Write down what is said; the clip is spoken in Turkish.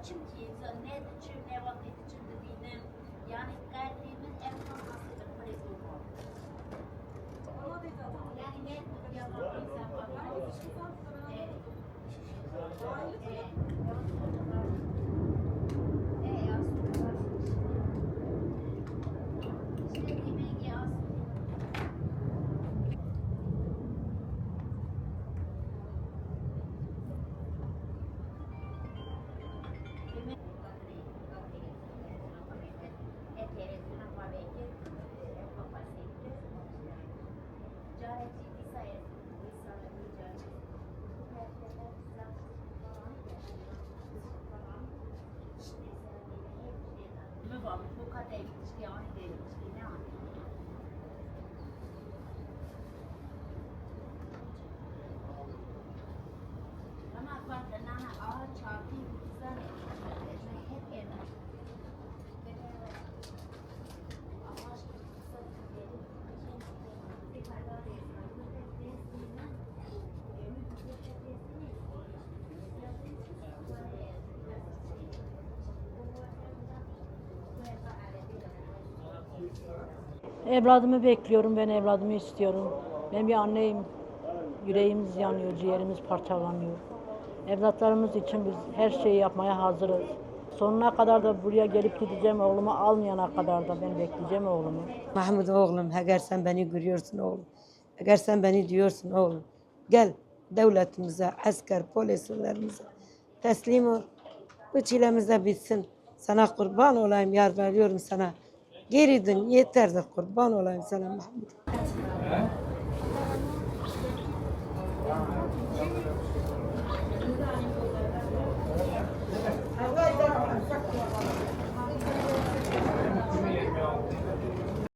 açım ki ne için ne vakit için dediğim Bu kadar ilişki aynı değil. Evladımı bekliyorum, ben evladımı istiyorum. Ben bir anneyim. Yüreğimiz yanıyor, ciğerimiz parçalanıyor. Evlatlarımız için biz her şeyi yapmaya hazırız. Sonuna kadar da buraya gelip gideceğim oğlumu almayana kadar da ben bekleyeceğim oğlumu. Mahmut oğlum, eğer sen beni görüyorsun oğlum, eğer sen beni diyorsun oğlum, gel devletimize, asker, polislerimize teslim ol. Bu çilemiz de bitsin. Sana kurban olayım, yar veriyorum sana. Geri dön, yeterdir kurban olayım sana Mahmut.